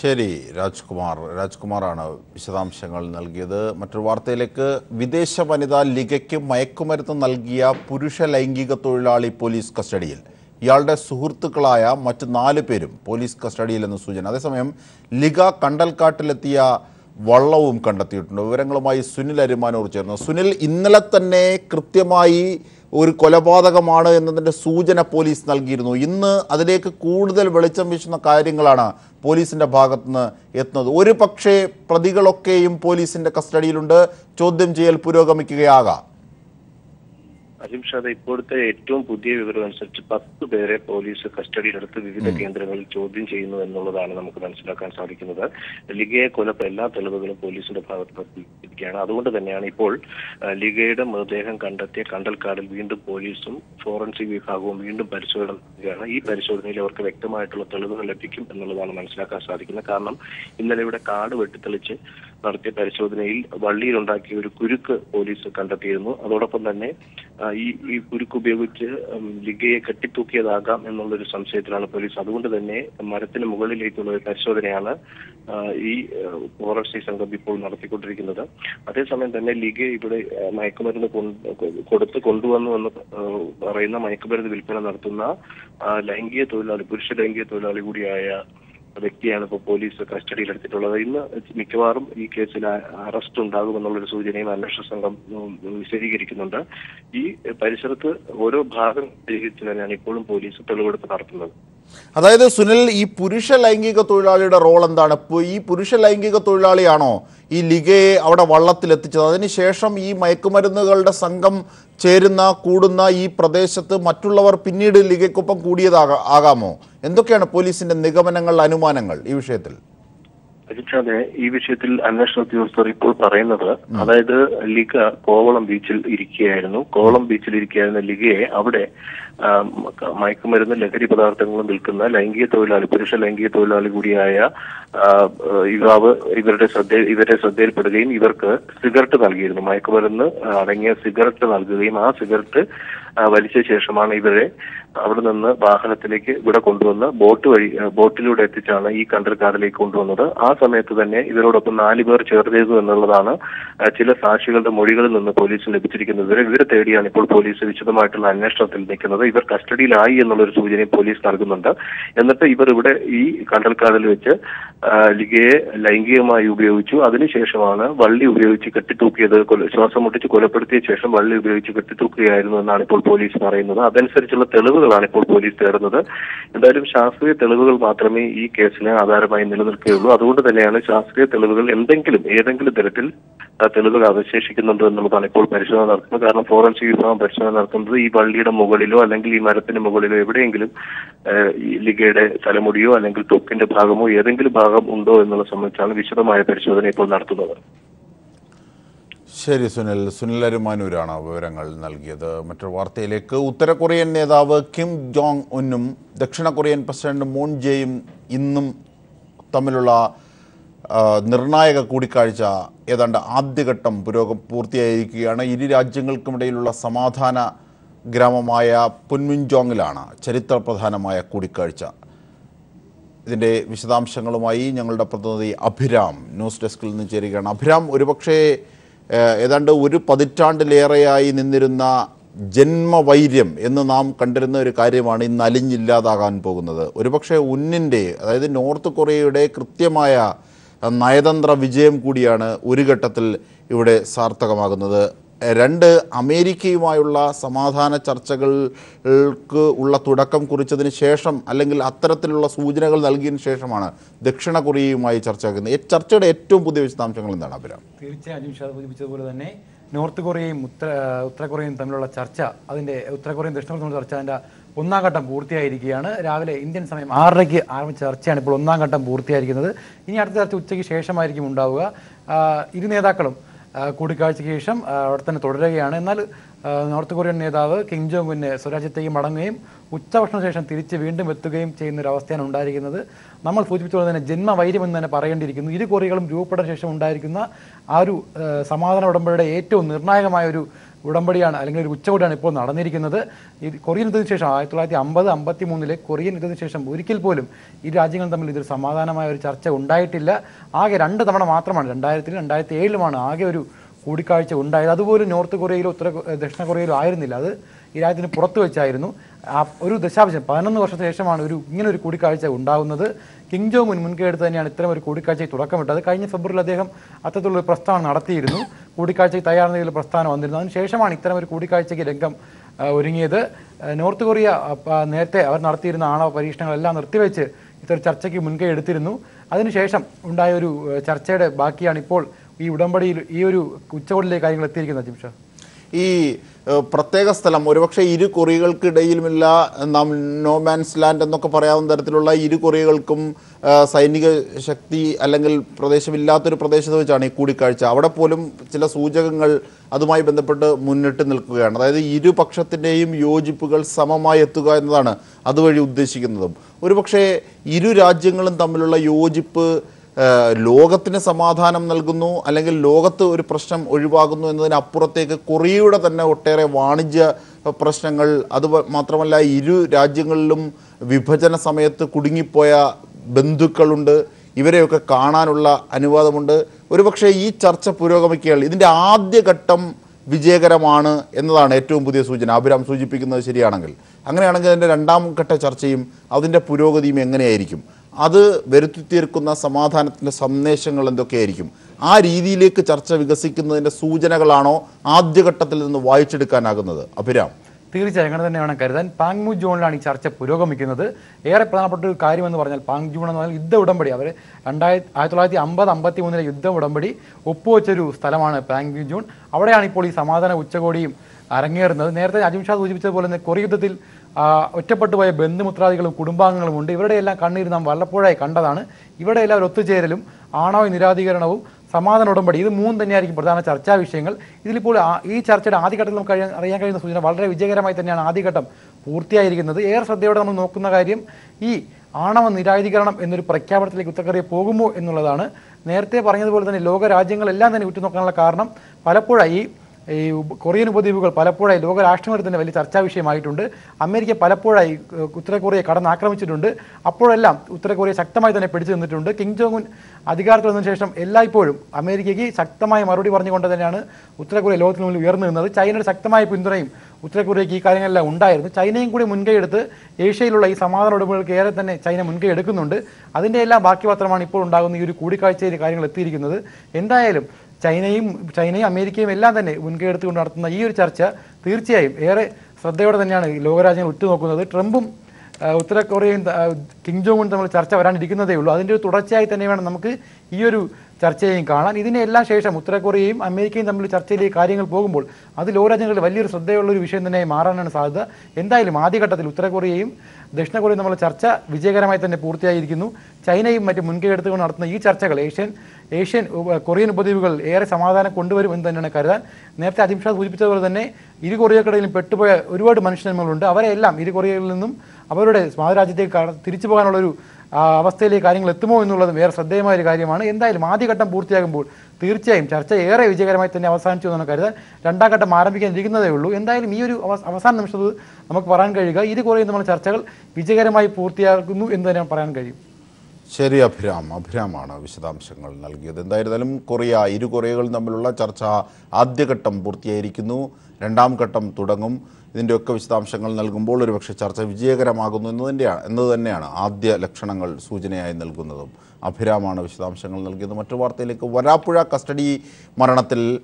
ശരി രാജ്കുമാർ. രാജ്കുമാറാണ് വിശദാംശങ്ങൾ നൽകിയത്. മറ്റൊരു വാർത്തയിലേക്ക് വിദേശ വനിതാ ലിഗയ്ക്ക് മയക്കുമരുന്ന് നൽകിയ പുരുഷ ലൈംഗിക തൊഴിലാളി പോലീസ് കസ്റ്റഡിയിൽ. ഇയാളുടെ സുഹൃത്തുക്കളായ മറ്റ് നാല് പേരും പോലീസ് കസ്റ്റഡിയിലെന്ന് സൂചന. അതേസമയം ലിഗ കണ്ടൽക്കാട്ടിലെത്തിയ വള്ളവും കണ്ടെത്തിയിട്ടുണ്ട്. വിവരങ്ങളുമായി സുനിൽ അരിമാനൂർ ചേർന്നു. സുനിൽ ഇന്നലെ തന്നെ കൃത്യമായി ഒരു കൊലപാതകമാണ് എന്നതിന്റെ സൂചന പോലീസ് നൽകിയിരുന്നു. ഇന്ന് അതിലേക്ക് കൂടുതൽ വെളിച്ചം വീശുന്ന കാര്യങ്ങളാണ് പോലീസിന്റെ ഭാഗത്തുനിന്ന് എത്തുന്നത്. ഒരു പക്ഷേ പ്രതികളൊക്കെയും പോലീസിന്റെ കസ്റ്റഡിയിലുണ്ട്. ചോദ്യം ചെയ്യൽ പുരോഗമിക്കുകയാകാം. അജിംഷാദ് ഇപ്പോഴത്തെ ഏറ്റവും പുതിയ വിവരം അനുസരിച്ച് പത്ത് പേരെ പോലീസ് കസ്റ്റഡിയിലെടുത്ത് വിവിധ കേന്ദ്രങ്ങളിൽ ചോദ്യം ചെയ്യുന്നു എന്നുള്ളതാണ് നമുക്ക് മനസ്സിലാക്കാൻ സാധിക്കുന്നത്. ലിഗയെ കൊലപ്പെട്ട എല്ലാ തെളിവുകളും പോലീസിന്റെ ഭാഗത്ത് നിന്ന് അതുകൊണ്ട് തന്നെയാണ് ഇപ്പോൾ ലിഗയുടെ മൃതദേഹം കണ്ടെത്തിയ കണ്ടൽക്കാടിൽ വീണ്ടും പോലീസും ഫോറൻസിക് വിഭാഗവും വീണ്ടും പരിശോധന നടത്തുകയാണ്. ഈ പരിശോധനയിൽ അവർക്ക് വ്യക്തമായിട്ടുള്ള തെളിവുകൾ ലഭിക്കും എന്നുള്ളതാണ് മനസ്സിലാക്കാൻ സാധിക്കുന്നത്. കാരണം ഇന്നലെ ഇവിടെ കാട് വെട്ടിത്തെളിച്ച് നടത്തിയ പരിശോധനയിൽ വള്ളിയിലുണ്ടാക്കിയ ഒരു കുരുക്ക് പോലീസ് കണ്ടെത്തിയിരുന്നു. അതോടൊപ്പം തന്നെ ഈ ഈ കുരുക്ക് ഉപയോഗിച്ച് ലിഗയെ കെട്ടിത്തൂക്കിയതാകാം എന്നുള്ളൊരു സംശയത്തിലാണ് പോലീസ്. അതുകൊണ്ട് തന്നെ മരത്തിന് മുകളിലേക്കുള്ള ഒരു പരിശോധനയാണ് ഈ ഫോറൻസിക് സംഘം ഇപ്പോൾ നടത്തിക്കൊണ്ടിരിക്കുന്നത്. അതേസമയം തന്നെ ലിഗ ഇവിടെ മയക്കുമരുന്ന് കൊടുത്ത് കൊണ്ടുവന്നു എന്ന് പറയുന്ന മയക്കുമരുന്ന് വിൽപ്പന നടത്തുന്ന ലൈംഗിക തൊഴിലാളി പുരുഷ ലൈംഗിക തൊഴിലാളി കൂടിയായ വ്യക്തിയാണ് ഇപ്പോൾ പോലീസ് കസ്റ്റഡിയിൽ എടുത്തിട്ടുള്ളത് ഇന്ന് മിക്കവാറും ഈ കേസിൽ അറസ്റ്റ് ഉണ്ടാകുമെന്നുള്ളൊരു സൂചനയും അന്വേഷണ സംഘം വിശദീകരിക്കുന്നുണ്ട്. ഈ പരിസരത്ത് ഓരോ ഭാഗം തന്നെയാണ് ഇപ്പോഴും പോലീസ് തെളിവെടുപ്പ് നടത്തുന്നത്. അതായത് സുനിൽ ഈ പുരുഷ ലൈംഗിക തൊഴിലാളിയുടെ റോൾ എന്താണ്? ഈ പുരുഷ ലൈംഗിക തൊഴിലാളിയാണോ ഈ ലിഗയെ അവിടെ വള്ളത്തിലെത്തിച്ചത്? അതിനുശേഷം ഈ മയക്കുമരുന്നുകളുടെ സംഘം ചേരുന്ന കൂടുന്ന ഈ പ്രദേശത്ത് മറ്റുള്ളവർ പിന്നീട് ലിഗയ്ക്കൊപ്പം കൂടിയതാകാ ആകാമോ? എന്തൊക്കെയാണ് പോലീസിന്റെ നിഗമനങ്ങൾ അനുമാനങ്ങൾ ഈ വിഷയത്തിൽ? അജിക്ഷാദെ ഈ വിഷയത്തിൽ അന്വേഷണ ഉദ്യോഗസ്ഥർ ഇപ്പോൾ പറയുന്നത് അതായത് ലിഗ കോവളം ബീച്ചിൽ ഇരിക്കുകയായിരുന്നു. കോവളം ബീച്ചിൽ ഇരിക്കുകയായിരുന്ന ലിഗയെ അവിടെ മയക്കുമരുന്ന് ലഹരി പദാർത്ഥങ്ങളും വിൽക്കുന്ന ലൈംഗിക തൊഴിലാളി പുരുഷ ലൈംഗിക തൊഴിലാളി കൂടിയായ യുവാവ് ഇവരുടെ ശ്രദ്ധ ഇവരെ ശ്രദ്ധയിൽപ്പെടുകയും ഇവർക്ക് സിഗരറ്റ് നൽകിയിരുന്നു. മയക്കുമരുന്ന് അടങ്ങിയ സിഗരറ്റ് നൽകുകയും ആ സിഗരറ്റ് വലിച്ച ശേഷമാണ് ഇവരെ അവിടെ നിന്ന് വാഹനത്തിലേക്ക് ഇവിടെ കൊണ്ടുവന്ന് ബോട്ട് വഴി ബോട്ടിലൂടെ എത്തിച്ചാണ് ഈ കണ്ടൽക്കാടിലേക്ക് കൊണ്ടുവന്നത്. ആ സമയത്ത് തന്നെ ഇവരോടൊപ്പം നാല് പേർ ചേർന്നിരുന്നു എന്നുള്ളതാണ് ചില സാക്ഷികളുടെ മൊഴികളിൽ നിന്ന് പോലീസിന് ലഭിച്ചിരിക്കുന്നത്. ഇവരെ ഇവരെ തേടിയാണ് ഇപ്പോൾ പോലീസ് വിശദമായിട്ടുള്ള അന്വേഷണത്തിൽ നിൽക്കുന്നത്. ഇവർ കസ്റ്റഡിയിലായി എന്നുള്ളൊരു സൂചനയും പോലീസ് നൽകുന്നുണ്ട്. എന്നിട്ട് ഇവർ ഇവിടെ ഈ കണ്ടൽക്കാടിൽ വെച്ച് ലിഗയെ ലൈംഗികമായി ഉപയോഗിച്ചു. അതിനുശേഷമാണ് വള്ളി ഉപയോഗിച്ച് കെട്ടിത്തൂക്കിയത് ശ്വാസം മുട്ടിച്ച് കൊലപ്പെടുത്തിയ ശേഷം വള്ളി ഉപയോഗിച്ച് കെട്ടിത്തൂക്കുകയായിരുന്നു എന്നാണ് ഇപ്പോൾ പോലീസ് പറയുന്നത്. അതനുസരിച്ചുള്ള തെളിവുകളാണ് ഇപ്പോൾ പോലീസ് തേടുന്നത്. എന്തായാലും ശാസ്ത്രീയ തെളിവുകൾ മാത്രമേ ഈ കേസിന് ആധാരമായി നിലനിൽക്കുകയുള്ളൂ. അതുകൊണ്ട് തന്നെയാണ് ശാസ്ത്രീയ തെളിവുകൾ എന്തെങ്കിലും ഏതെങ്കിലും തരത്തിൽ തെളിവുകൾ അവശേഷിക്കുന്നുണ്ടോ എന്നുള്ളതാണ് ഇപ്പോൾ പരിശോധന നടത്തുന്നത് കാരണം ഫോറൻസിക് വിഭാഗം പരിശോധന നടത്തുന്നത് ഈ വള്ളിയുടെ മുകളിലോ അല്ലെങ്കിൽ ഈ മരത്തിന് മുകളിലോ എവിടെയെങ്കിലും ലിഗയുടെ തലമുടിയോ അല്ലെങ്കിൽ തൊക്കിന്റെ ഭാഗമോ ഏതെങ്കിലും ഭാഗം ഉണ്ടോ എന്നുള്ള സംബന്ധിച്ചാണ് വിശദമായ പരിശോധന ഇപ്പോൾ നടത്തുന്നത്. ശരി സുനിൽ. സുനിൽ അരുമാനൂരാണ് വിവരങ്ങൾ നൽകിയത്. മറ്റൊരു വാർത്തയിലേക്ക്. ഉത്തര കൊറിയൻ നേതാവ് കിം ജോങ് ഉന്നും ദക്ഷിണ കൊറിയൻ പ്രസിഡന്റ് മൂൺ ജെയും ഇന്നും തമ്മിലുള്ള നിർണായക കൂടിക്കാഴ്ച ഏതാണ്ട് ആദ്യഘട്ടം പുരോഗം പൂർത്തിയായിരിക്കുകയാണ്. ഇരു രാജ്യങ്ങൾക്കുമിടയിലുള്ള സമാധാന ഗ്രാമമായ പുൻമിൻജോങ്ങിലാണ് ചരിത്രപ്രധാനമായ കൂടിക്കാഴ്ച. ഇതിന്റെ വിശദാംശങ്ങളുമായി ഞങ്ങളുടെ പ്രതിനിധി അഭിരാം. ന്യൂസ് ഡെസ്കിൽ നിന്ന് ചേരുകയാണ്. അഭിരാം ഒരുപക്ഷേ ഏതാണ്ട് ഒരു പതിറ്റാണ്ടിലേറെയായി നിന്നിരുന്ന ജന്മവൈര്യം എന്ന് നാം കണ്ടിരുന്ന ഒരു കാര്യമാണ് ഇന്ന് അലിഞ്ഞില്ലാതാകാൻ പോകുന്നത്. ഒരുപക്ഷെ ഉന്നിന്റെ അതായത് നോർത്ത് കൊറിയയുടെ കൃത്യമായ നയതന്ത്ര വിജയം കൂടിയാണ് ഒരു ഘട്ടത്തിൽ ഇവിടെ സാർത്ഥകമാകുന്നത്. രണ്ട് അമേരിക്കയുമായുള്ള സമാധാന ചർച്ചകൾക്ക് ഉള്ള തുടക്കം കുറിച്ചതിന് ശേഷം അല്ലെങ്കിൽ അത്തരത്തിലുള്ള സൂചനകൾ നൽകിയതിന് ശേഷമാണ് ദക്ഷിണ കൊറിയയുമായി ചർച്ച ആക്കുന്നത് ഈ ചർച്ചയുടെ ഏറ്റവും പുതിയ വിശദാംശങ്ങൾ എന്താണ് അഭിരാം? തീർച്ചയായും തന്നെ നോർത്ത് കൊറിയയും ഉത്തര ഉത്തര കൊറിയയും തമ്മിലുള്ള ചർച്ച അതിന്റെ ഉത്തര കൊറിയയും ദക്ഷിണ കൊറിയയും ചർച്ച അതിന്റെ ഒന്നാം ഘട്ടം പൂർത്തിയായിരിക്കുകയാണ്. രാവിലെ ഇന്ത്യൻ സമയം ആറരയ്ക്ക് ആരംഭിച്ച ചർച്ചയാണ് ഇപ്പോൾ ഒന്നാം ഘട്ടം പൂർത്തിയായിരിക്കുന്നത്. ഇനി അടുത്ത ചർച്ച ഉച്ചയ്ക്ക് ശേഷമായിരിക്കും ഉണ്ടാവുക. ഇരു നേതാക്കളും കൂടിക്കാഴ്ചയ്ക്ക് ശേഷം അവിടെ തന്നെ തുടരുകയാണ്. എന്നാൽ നോർത്ത് കൊറിയൻ നേതാവ് കിം ജോങ് ഉന്നെ സ്വരാജ്യത്തേക്ക് മടങ്ങുകയും ഉച്ചഭക്ഷണ ശേഷം തിരിച്ച് വീണ്ടും എത്തുകയും ചെയ്യുന്ന ഒരു അവസ്ഥയാണ് ഉണ്ടായിരിക്കുന്നത്. നമ്മൾ സൂചിപ്പിച്ചതുപോലെ തന്നെ ജന്മവൈര്യം എന്ന് തന്നെ പറയേണ്ടിയിരിക്കുന്നു. ഇരു കൊറിയകളും രൂപപ്പെട്ട ശേഷം ഉണ്ടായിരിക്കുന്ന ആ ഒരു സമാധാന ഉടമ്പടിയുടെ ഏറ്റവും നിർണായകമായ ഒരു ഉടമ്പടിയാണ് അല്ലെങ്കിൽ ഒരു ഉച്ചകോടിയാണ് ഇപ്പോൾ നടന്നിരിക്കുന്നത്. ഈ കൊറിയൻ യുദ്ധത്തിന് ശേഷം ആയിരത്തി തൊള്ളായിരത്തി അമ്പത് അമ്പത്തി മൂന്നിലെ കൊറിയൻ യുദ്ധത്തിന് ശേഷം ഒരിക്കൽ പോലും ഈ രാജ്യങ്ങൾ തമ്മിൽ ഇതൊരു സമാധാനമായ ഒരു ചർച്ച ഉണ്ടായിട്ടില്ല. ആകെ രണ്ട് തവണ മാത്രമാണ് രണ്ടായിരത്തിലും രണ്ടായിരത്തി ഏഴിലുമാണ് ആകെ ഒരു കൂടിക്കാഴ്ച ഉണ്ടായത്. അതുപോലും നോർത്ത് കൊറിയയിലോ ഉത്തര ദക്ഷിണ കൊറിയയിലോ ആയിരുന്നില്ല. അത് ഈ രാജ്യത്തിന് പുറത്ത് വെച്ചായിരുന്നു. ആ ഒരു ദശാബ്ദം പതിനൊന്ന് വർഷത്തിന് ശേഷമാണ് ഒരു ഇങ്ങനെ ഒരു കൂടിക്കാഴ്ച ഉണ്ടാകുന്നത്. കിങ് ജോങ് മുൻ മുൻകൈ എടുത്ത് തന്നെയാണ് ഇത്തരം ഒരു കൂടിക്കാഴ്ചയ്ക്ക് തുടക്കമിട്ടത് കഴിഞ്ഞ ഫെബ്രുവരിയിൽ അദ്ദേഹം അത്തരത്തിലുള്ള പ്രസ്താവന നടത്തിയിരുന്നു. കൂടിക്കാഴ്ചയ്ക്ക് തയ്യാറെന്ന പ്രസ്ഥാനം വന്നിരുന്നു. അതിനുശേഷമാണ് ഇത്തരം ഒരു കൂടിക്കാഴ്ചയ്ക്ക് രംഗം ഒരുങ്ങിയത്. നോർത്ത് കൊറിയ നേരത്തെ അവർ നടത്തിയിരുന്ന ആണവ പരീക്ഷണങ്ങളെല്ലാം നിർത്തിവെച്ച് ഇത്തരം ചർച്ചയ്ക്ക് മുൻകൈ എടുത്തിരുന്നു. അതിനുശേഷം ഉണ്ടായ ഒരു ചർച്ചയുടെ ബാക്കിയാണ് ഇപ്പോൾ ഈ ഉടമ്പടിയിൽ ഈ ഒരു ഉച്ചകോടിയിലെ കാര്യങ്ങൾ എത്തിയിരിക്കുന്നത് ജിംഷ ഈ പ്രത്യേക സ്ഥലം. ഒരുപക്ഷെ ഇരു കൊറിയകൾക്കിടയിലുമില്ല നാം നോ മാൻസ് ലാൻഡ് എന്നൊക്കെ പറയാവുന്ന തരത്തിലുള്ള ഇരു കൊറിയകൾക്കും സൈനിക ശക്തി അല്ലെങ്കിൽ പ്രദേശമില്ലാത്തൊരു പ്രദേശത്ത് വെച്ചാണ് ഈ കൂടിക്കാഴ്ച. അവിടെ പോലും ചില സൂചകങ്ങൾ അതുമായി ബന്ധപ്പെട്ട് മുന്നിട്ട് നിൽക്കുകയാണ്. അതായത് ഇരുപക്ഷത്തിന്റെയും യോജിപ്പുകൾ സമമായി എത്തുക എന്നതാണ് അതുവഴി ഉദ്ദേശിക്കുന്നതും. ഒരുപക്ഷേ ഇരു രാജ്യങ്ങളും തമ്മിലുള്ള യോജിപ്പ് ലോകത്തിന് സമാധാനം നൽകുന്നു അല്ലെങ്കിൽ ലോകത്ത് ഒരു പ്രശ്നം ഒഴിവാകുന്നു എന്നതിനപ്പുറത്തേക്ക് കൊറിയയുടെ തന്നെ ഒട്ടേറെ വാണിജ്യ പ്രശ്നങ്ങൾ അത് മാത്രമല്ല ഇരു രാജ്യങ്ങളിലും വിഭജന സമയത്ത് കുടുങ്ങിപ്പോയ ബന്ധുക്കളുണ്ട്. ഇവരെയൊക്കെ കാണാനുള്ള അനുവാദമുണ്ട്. ഒരുപക്ഷെ ഈ ചർച്ച പുരോഗമിക്കുകയാണ് ഇതിന്റെ ആദ്യഘട്ടം വിജയകരമാണ് എന്നതാണ് ഏറ്റവും പുതിയ സൂചന. അഭിരാം സൂചിപ്പിക്കുന്നത് ശരിയാണെങ്കിൽ. അങ്ങനെയാണെങ്കിൽ അതിന്റെ രണ്ടാം ഘട്ട ചർച്ചയും അതിന്റെ പുരോഗതിയും എങ്ങനെയായിരിക്കും? അത് വരുത്തി തീർക്കുന്ന സമാധാനത്തിന്റെ സന്ദേശങ്ങൾ എന്തൊക്കെയായിരിക്കും? ആ രീതിയിലേക്ക് ചർച്ച വികസിക്കുന്നതിന്റെ സൂചനകളാണോ ആദ്യഘട്ടത്തിൽ നിന്ന് വായിച്ചെടുക്കാനാകുന്നത്? അഭിരാം. തീർച്ചയായും അങ്ങനെ തന്നെ വേണം കരുതാൻ പാങ്മു ജോണിലാണ് ഈ ചർച്ച പുരോഗമിക്കുന്നത്. ഏറെ പ്രധാനപ്പെട്ട ഒരു കാര്യം എന്ന് പറഞ്ഞാൽ പാങ് ജൂൺ എന്ന് പറഞ്ഞാൽ യുദ്ധ ഉടമ്പടി. അവർ രണ്ടായിരത്തി ആയിരത്തി തൊള്ളായിരത്തി അമ്പത് അമ്പത്തി മൂന്നിലെ യുദ്ധ ഉടമ്പടി ഒപ്പുവെച്ചൊരു സ്ഥലമാണ് പാങ് ജൂൺ. അവിടെയാണ് ഇപ്പോൾ ഈ സമാധാന ഉച്ചകോടിയും അരങ്ങേറുന്നത്. നേരത്തെ അജിം ഷാ സൂചിപ്പിച്ചതുപോലെ തന്നെ കൊറിയ യുദ്ധത്തിൽ ആ, ഒറ്റപ്പെട്ടു പോയ ബന്ധുമിത്രാദികളും കുടുംബാംഗങ്ങളും ഉണ്ട്. ഇവരുടെയെല്ലാം കണ്ണീർ നാം വല്ലപ്പോഴായി കണ്ടതാണ്. ഇവിടെ എല്ലാവരും ഒത്തുചേരലും ആണവ നിരാധീകരണവും സമാധാന ഉടമ്പടി ഇത് മൂന്ന് തന്നെയായിരിക്കും പ്രധാന ചർച്ചാ വിഷയങ്ങൾ. ഇതിലിപ്പോൾ ഈ ചർച്ചയുടെ ആദ്യഘട്ടത്തിൽ നമുക്ക് അറിയാൻ കഴിയുന്ന സൂചന വളരെ വിജയകരമായി തന്നെയാണ് ആദ്യഘട്ടം പൂർത്തിയായിരിക്കുന്നത്. ഏറെ ശ്രദ്ധയോടെ നമ്മൾ നോക്കുന്ന കാര്യം ഈ ആണവ നിരായുധീകരണം എന്നൊരു പ്രഖ്യാപനത്തിലേക്ക് ഉത്തക്കറിയ പോകുമോ എന്നുള്ളതാണ്. നേരത്തെ പറഞ്ഞതുപോലെ തന്നെ ലോകരാജ്യങ്ങളെല്ലാം തന്നെ ഉറ്റുനോക്കാനുള്ള കാരണം പലപ്പോഴായി ഈ കൊറിയൻ ഉപദ്വീപുകൾ പലപ്പോഴായി ലോകരാഷ്ട്രങ്ങളിൽ തന്നെ വലിയ ചർച്ചാ വിഷയമായിട്ടുണ്ട്. അമേരിക്ക പലപ്പോഴായി ഉത്തര കടന്നാക്രമിച്ചിട്ടുണ്ട് അപ്പോഴെല്ലാം ഉത്തര കൊറിയ ശക്തമായി തന്നെ പിടിച്ചു നിന്നിട്ടുണ്ട്. കിങ് ജോങ് ഉൻ അധികാരത്തിൽ വന്നതിന് ശേഷം എല്ലായ്പ്പോഴും അമേരിക്കയ്ക്ക് ശക്തമായ മറുപടി പറഞ്ഞുകൊണ്ട് തന്നെയാണ് ഉത്തര കൊറിയ ലോകത്തിന് മുന്നിൽ ഉയർന്നു നിന്നത്. ചൈനയുടെ ശക്തമായ പിന്തുണയും ഉത്തര കൊറിയയ്ക്ക് ഈ കാര്യങ്ങളെല്ലാം ഉണ്ടായിരുന്നു. ചൈനയും കൂടി മുൻകൈയെടുത്ത് ഏഷ്യയിലുള്ള ഈ സമാധാന ഉടമ്പടികൾക്ക് ഏറെ തന്നെ ചൈന മുൻകൈ എടുക്കുന്നുണ്ട്. അതിന്റെ എല്ലാം ബാക്കി പത്രമാണ് ഇപ്പോൾ ഉണ്ടാകുന്ന ഈ ഒരു കൂടിക്കാഴ്ചയിൽ കാര്യങ്ങൾ എത്തിയിരിക്കുന്നത്. എന്തായാലും ചൈനയും ചൈനയും അമേരിക്കയും എല്ലാം തന്നെ മുൻകൈ എടുത്തുകൊണ്ട് നടത്തുന്ന ഈ ഒരു ചർച്ച തീർച്ചയായും ഏറെ ശ്രദ്ധയോടെ തന്നെയാണ് ലോകരാജ്യങ്ങൾ ഉറ്റുനോക്കുന്നത്. ട്രംപും ഉത്തര കൊറിയയും കിങ് ജോങ് ഉൻ തമ്മിൽ ചർച്ച വരാനിരിക്കുന്നതേ ഉള്ളൂ. അതിന്റെ ഒരു തുടർച്ചയായി തന്നെ വേണം നമുക്ക് ഈ ഒരു ചർച്ചയെയും കാണാൻ. ഇതിനെല്ലാം ശേഷം ഉത്തര കൊറിയയും അമേരിക്കയും തമ്മിൽ ചർച്ചയിലേക്ക് കാര്യങ്ങൾ പോകുമ്പോൾ അത് ലോകരാജ്യങ്ങളിൽ വലിയൊരു ശ്രദ്ധയുള്ള ഒരു വിഷയം തന്നെ മാറാനാണ് സാധ്യത. എന്തായാലും ആദ്യഘട്ടത്തിൽ ഉത്തര കൊറിയയും ദക്ഷിണ കൊറിയ നമ്മൾ ചർച്ച വിജയകരമായി തന്നെ പൂർത്തിയായിരിക്കുന്നു. ചൈനയും മറ്റ് മുൻകൈ എടുത്തുകൊണ്ട് നടത്തുന്ന ഈ ചർച്ചകൾ ഏഷ്യൻ ഏഷ്യൻ കൊറിയൻ ഉപദ്വീപുകൾ ഏറെ സമാധാനം കൊണ്ടുവരും എന്ന് തന്നെയാണ് കരുതാൻ. നേരത്തെ അജിംഷാ സൂചിപ്പിച്ചതുപോലെ തന്നെ ഇരു കൊറിയക്കടയിലും പെട്ടുപോയ ഒരുപാട് മനുഷ്യന്മാരുണ്ട്. അവരെല്ലാം ഇരു കൊറിയയിൽ നിന്നും അവരുടെ മാതൃരാജ്യത്തേക്ക് കട- തിരിച്ചു പോകാനുള്ളൊരു അവസ്ഥയിലേക്ക് കാര്യങ്ങൾ എത്തുമോ എന്നുള്ളത് വേറെ ശ്രദ്ധേയമായ ഒരു കാര്യമാണ്. എന്തായാലും ആദ്യഘട്ടം പൂർത്തിയാകുമ്പോൾ തീർച്ചയായും ചർച്ച ഏറെ വിജയകരമായി തന്നെ അവസാനിച്ചു എന്നാണ് കരുതാൻ രണ്ടാം ഘട്ടം ആരംഭിക്കാനിരിക്കുന്നതേ ഉള്ളൂ. എന്തായാലും ഈ ഒരു അവ- അവസാന നിമിഷത്ത് നമുക്ക് പറയാൻ കഴിയുക ഇത് കുറേ നമ്മൾ ചർച്ചകൾ വിജയകരമായി പൂർത്തിയാക്കുന്നു എന്ന് തന്നെ പറയാൻ കഴിയും. ശരി അഭിരാം. അഭിരാമാണ് വിശദാംശങ്ങൾ നൽകിയത്. എന്തായിരുന്നാലും കൊറിയ ഇരു കൊറിയകളും തമ്മിലുള്ള ചർച്ച ആദ്യഘട്ടം പൂർത്തിയായിരിക്കുന്നു. രണ്ടാം ഘട്ടം തുടങ്ങും. ഇതിന്റെയൊക്കെ വിശദാംശങ്ങൾ നൽകുമ്പോൾ ഒരുപക്ഷെ ചർച്ച വിജയകരമാകുന്നു എന്നതിന്റെയാണ് എന്നത് തന്നെയാണ് ആദ്യ ലക്ഷണങ്ങൾ സൂചനയായി നൽകുന്നതും. അഭിരാമാണ് വിശദാംശങ്ങൾ നൽകിയത്. മറ്റു വാർത്തയിലേക്ക് വരാപ്പുഴ കസ്റ്റഡി മരണത്തിൽ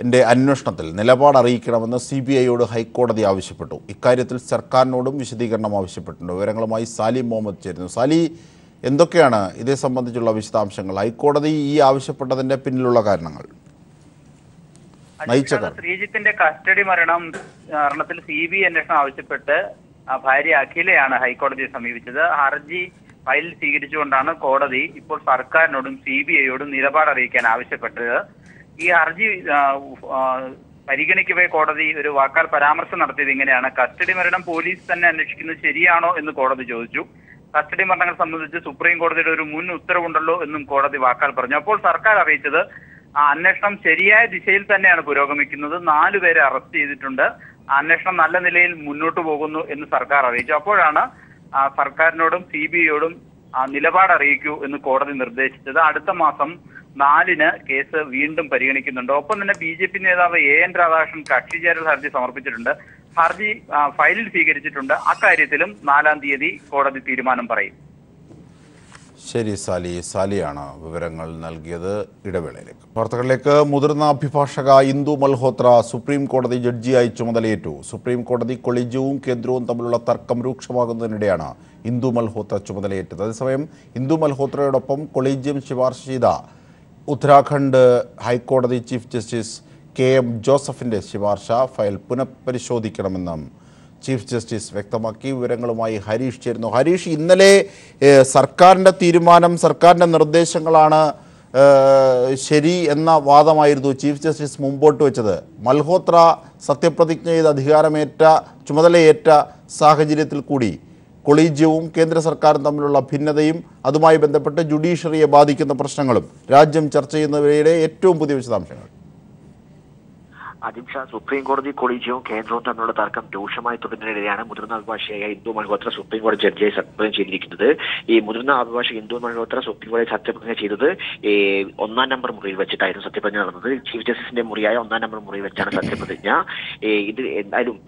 എന്റെ അന്വേഷണത്തിൽ നിലപാട് അറിയിക്കണമെന്ന് സി ബി ഐയോട് ഹൈക്കോടതി ആവശ്യപ്പെട്ടു. ഇക്കാര്യത്തിൽ സർക്കാരിനോടും വിശദീകരണം ആവശ്യപ്പെട്ടിട്ടുണ്ട്. വിവരങ്ങളുമായി സാലി മുഹമ്മദ് ചേരുന്നു. സാലി എന്തൊക്കെയാണ് ഇതേ സംബന്ധിച്ചുള്ള വിശദാംശങ്ങൾ? ഹൈക്കോടതി ഈ ആവശ്യപ്പെട്ടതിന്റെ പിന്നിലുള്ള കാരണങ്ങൾ. നയിച്ച ശ്രീജിത്തിന്റെ കസ്റ്റഡി മരണം മരണത്തിൽ സി ബി അന്വേഷണം ആവശ്യപ്പെട്ട് ഭാര്യ അഖിലയാണ് ഹൈക്കോടതിയെ സമീപിച്ചത്. ഹർജി ഫയൽ സ്വീകരിച്ചുകൊണ്ടാണ് കോടതി ഇപ്പോൾ സർക്കാരിനോടും സി ബി ഐയോടും നിലപാട് അറിയിക്കാൻ ആവശ്യപ്പെട്ടത്. ഈ ഹർജി പരിഗണിക്കവേ കോടതി ഒരു വാക്കാൽ പരാമർശം നടത്തിയത് ഇങ്ങനെയാണ്. കസ്റ്റഡി മരണം പോലീസ് തന്നെ അന്വേഷിക്കുന്നത് ശരിയാണോ എന്ന് കോടതി ചോദിച്ചു. കസ്റ്റഡി മരണങ്ങൾ സംബന്ധിച്ച് സുപ്രീം കോടതിയുടെ ഒരു മുൻ ഉത്തരവുണ്ടല്ലോ എന്നും കോടതി വാക്കാൽ പറഞ്ഞു. അപ്പോൾ സർക്കാർ അറിയിച്ചത് അന്വേഷണം ശരിയായ ദിശയിൽ തന്നെയാണ് പുരോഗമിക്കുന്നത്. നാലു പേരെ അറസ്റ്റ് ചെയ്തിട്ടുണ്ട്. അന്വേഷണം നല്ല നിലയിൽ മുന്നോട്ട് പോകുന്നു എന്ന് സർക്കാർ അറിയിച്ചു. അപ്പോഴാണ് സർക്കാരിനോടും സി ബി ഐയോടും നിലപാട് അറിയിക്കൂ എന്ന് കോടതി നിർദ്ദേശിച്ചത്. അടുത്ത മാസം നാലിന് കേസ് വീണ്ടും പരിഗണിക്കുന്നുണ്ട്. ഒപ്പം തന്നെ ബി ജെ പി നേതാവ് എ എൻ രാധാകൃഷ്ണൻ കക്ഷി ചേരൽ ഹർജി സമർപ്പിച്ചിട്ടുണ്ട്. ഹർജി ഫയലിൽ സ്വീകരിച്ചിട്ടുണ്ട്. അക്കാര്യത്തിലും നാലാം തീയതി കോടതി തീരുമാനം പറയും. ശരി സാലി. സാലിയാണ് വിവരങ്ങൾ നൽകിയത് ഇടവേളയിലേക്ക്. വാർത്തകളിലേക്ക്. മുതിർന്ന അഭിഭാഷക ഇന്ദു മൽഹോത്ര സുപ്രീം കോടതി ജഡ്ജിയായി ചുമതലയേറ്റു. സുപ്രീം കോടതി കൊളീജിയവും കേന്ദ്രവും തമ്മിലുള്ള തർക്കം രൂക്ഷമാകുന്നതിനിടെയാണ് ഇന്ദു മൽഹോത്ര ചുമതലയേറ്റത്. അതേസമയം ഇന്ദു മൽഹോത്രയോടൊപ്പം കൊളീജിയം ശുപാർശ ചെയ്ത ഉത്തരാഖണ്ഡ് ഹൈക്കോടതി ചീഫ് ജസ്റ്റിസ് കെ എം ജോസഫിന്റെ ശുപാർശ ഫയൽ പുനഃപരിശോധിക്കണമെന്നും ചീഫ് ജസ്റ്റിസ് വ്യക്തമാക്കി വിവരങ്ങളുമായി ഹരീഷ് ചേരുന്നു. ഹരീഷ് ഇന്നലെ സർക്കാരിന്റെ തീരുമാനം സർക്കാരിന്റെ നിർദ്ദേശങ്ങളാണ് ശരി എന്ന വാദമായിരുന്നു ചീഫ് ജസ്റ്റിസ് മുമ്പോട്ട് വെച്ചത്. മൽഹോത്ര സത്യപ്രതിജ്ഞ ചെയ്ത് അധികാരമേറ്റ ചുമതലയേറ്റ സാഹചര്യത്തിൽ കൂടി കൊളീജ്യവും കേന്ദ്ര സർക്കാരും തമ്മിലുള്ള ഭിന്നതയും അതുമായി ബന്ധപ്പെട്ട് ജുഡീഷ്യറിയെ ബാധിക്കുന്ന പ്രശ്നങ്ങളും രാജ്യം ചർച്ച ചെയ്യുന്നവയുടെ ഏറ്റവും പുതിയ വിശദാംശങ്ങൾ. അജിംഷാ സുപ്രീം കോടതി കൊളീജിയവും കേന്ദ്രവും തമ്മിലുള്ള തർക്കം രൂക്ഷമായി തുടരുന്നതിനിടെയാണ് മുതിർന്ന അഭിഭാഷകയായ ഇന്ദു മൽഹോത്ര സുപ്രീം കോടതി ജഡ്ജിയായി സത്യപ്രതിജ്ഞ ചെയ്തിരിക്കുന്നത്. ഈ മുതിർന്ന അഭിഭാഷക ഇന്ദു മൽഹോത്ര സുപ്രീം കോടതി സത്യപ്രതിജ്ഞ ചെയ്തത് ഈ ഒന്നാം നമ്പർ മുറിയിൽ വെച്ചിട്ടായിരുന്നു സത്യപ്രതിജ്ഞ നടന്നത്. ചീഫ് ജസ്റ്റിസിന്റെ മുറിയായ ഒന്നാം നമ്പർ മുറിയിൽ വെച്ചാണ് സത്യപ്രതിജ്ഞ. ഇത് എന്തായാലും